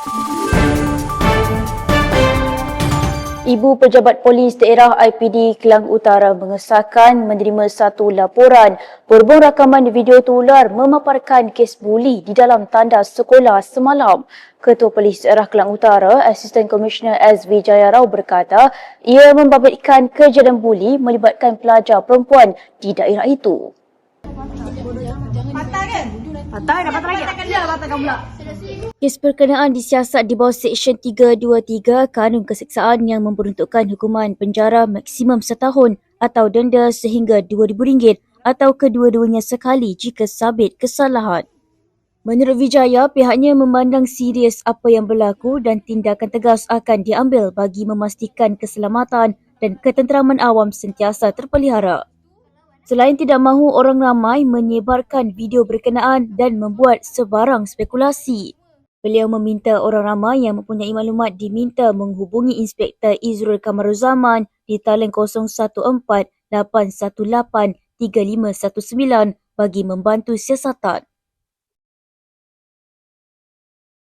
Ibu Pejabat Polis Daerah IPD Kelang Utara mengesahkan menerima satu laporan berhubung rakaman video tular memaparkan kes buli di dalam tandas sekolah semalam. Ketua Polis Daerah Kelang Utara, Assistant Commissioner S. Vijaya Rao berkata ia membabitkan kejadian buli melibatkan pelajar perempuan di daerah itu. Patah kan? Patah dah patah lagi. Dia, patahkan pula. Kes perkenaan disiasat di bawah Seksyen 323 Kanun Keseksaan yang memperuntukkan hukuman penjara maksimum setahun atau denda sehingga RM2,000 atau kedua-duanya sekali jika sabit kesalahan. Menurut Vijaya, pihaknya memandang serius apa yang berlaku dan tindakan tegas akan diambil bagi memastikan keselamatan dan ketenteraman awam sentiasa terpelihara. Selain tidak mahu orang ramai menyebarkan video berkenaan dan membuat sebarang spekulasi. Beliau meminta orang ramai yang mempunyai maklumat diminta menghubungi Inspektor Izrul Kamaruzaman di talian 014 818 3519 bagi membantu siasatan.